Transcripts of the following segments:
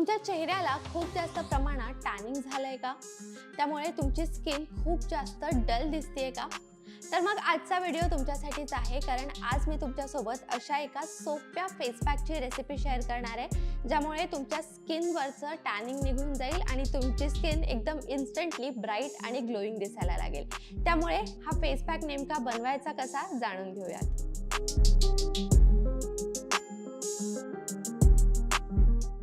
तुमच्या चेहऱ्याला खूप जास्त प्रमाणात टॅनिंग झालंय का? त्यामुळे तुमची स्किन खूप जास्त डल दिसतेय का? तर मग आजचा व्हिडिओ तुमच्यासाठीच आहे कारण आज मी तुमच्यासोबत अशा एका सोप्या फेस पॅकची रेसिपी शेअर करणार आहे ज्यामुळे तुमच्या स्किनवरचं टॅनिंग निघून जाईल आणि तुमची स्किन एकदम इन्स्टंटली ब्राईट आणि ग्लोईंग दिसायला लागेल. त्यामुळे हा फेस पॅक नेमका बनवायचा कसा जाणून घेऊयात.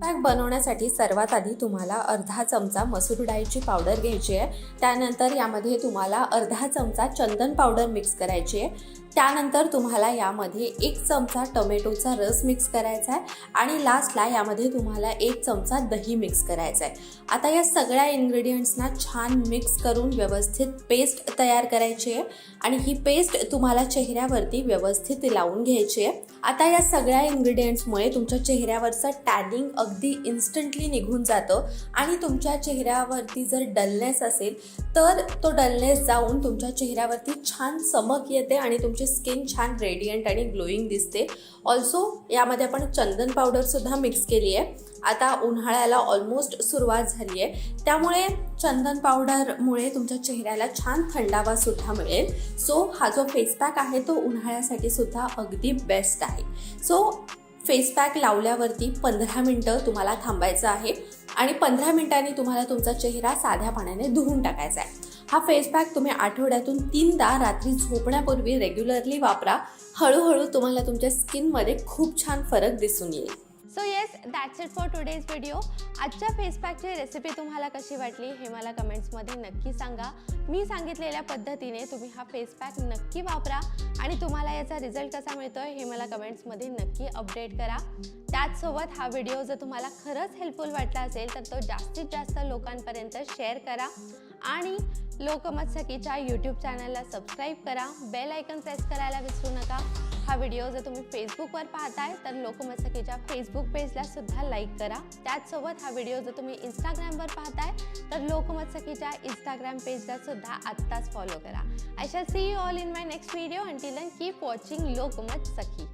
पॅक बनवण्यासाठी सर्वात आधी तुम्हाला अर्धा चमचा मसूर डाळीची पावडर घ्यायची आहे. त्यानंतर यामध्ये तुम्हाला अर्धा चमचा चंदन पावडर मिक्स करायची आहे. त्यानंतर तुम्हाला यामध्ये एक चमचा टोमॅटोचा रस मिक्स करायचा आहे आणि लास्टला यामध्ये तुम्हाला एक चमचा दही मिक्स करायचा आहे. आता या सगळ्या इन्ग्रेडियंट्सना छान मिक्स करून व्यवस्थित पेस्ट तयार करायची आहे आणि ही पेस्ट तुम्हाला चेहऱ्यावरती व्यवस्थित लावून घ्यायची आहे. आता या सगळ्या इन्ग्रेडियंट्समुळे तुमच्या चेहऱ्यावरचं टॅनिंग अगदी इन्स्टंटली निघून जातं आणि तुमच्या चेहऱ्यावरती जर डलनेस असेल तर तो डलनेस जाऊन तुमच्या चेहऱ्यावरती छान चमक येते आणि तुमची स्किन छान रेडियंट आणि ग्लोईंग दिसते. ऑल्सो यामध्ये आपण चंदन पावडरसुद्धा मिक्स केली आहे. आता उन्हाळ्याला ऑलमोस्ट सुरुवात झाली आहे. त्यामुळे चंदन पावडरमुळे तुमच्या चेहऱ्याला छान थंडावा सुद्धा मिळेल. सो हा जो फेस पॅक आहे तो उन्हाळ्यासाठी सुद्धा अगदी बेस्ट आहे. सो फेस पॅक लावल्यावरती पंधरा मिनटं तुम्हाला थांबायचं आहे आणि पंधरा मिनिटांनी तुम्हाला तुमचा चेहरा साध्या पाण्याने धुवून टाकायचा आहे. हा फेस पॅक तुम्ही आठवड्यातून तीनदा रात्री झोपण्यापूर्वी रेग्युलरली वापरा. हळूहळू तुम्हाला तुमच्या स्किनमध्ये खूप छान फरक दिसून येईल. So yes that's it for today's video आजच्या फेस पॅकची रेसिपी तुम्हाला कशी वाटली हे मला कमेंट्समध्ये नक्की सांगा. मी सांगितलेल्या पद्धतीने तुम्ही हा फेस पॅक नक्की वापरा आणि तुम्हाला याचा रिझल्ट कसा मिळतोय हे मला कमेंट्समध्ये नक्की अपडेट करा. त्याचसोबत हा व्हिडिओ जर तुम्हाला खरंच हेल्पफुल वाटला असेल तर तो जास्तीत जास्त लोकांपर्यंत शेअर करा आणि लोकमत सखीच्या यूट्यूब चॅनलला सबस्क्राईब करा. बेल आयकन प्रेस करायला विसरू नका. हा व्हिडिओ जर तुम्ही फेसबुकवर पाहताय तर लोकमतचकीच्या फेसबुक पेजला सुद्धा लाईक करा. त्याचसोबत हा व्हिडिओ जर तुम्ही इंस्टाग्रामवर पाहताय तर लोकमतचकीच्या इंस्टाग्राम पेजला सुद्धा आत्ताच फॉलो करा. I shall see you all in my next video until keep watching Lokmat Sakhi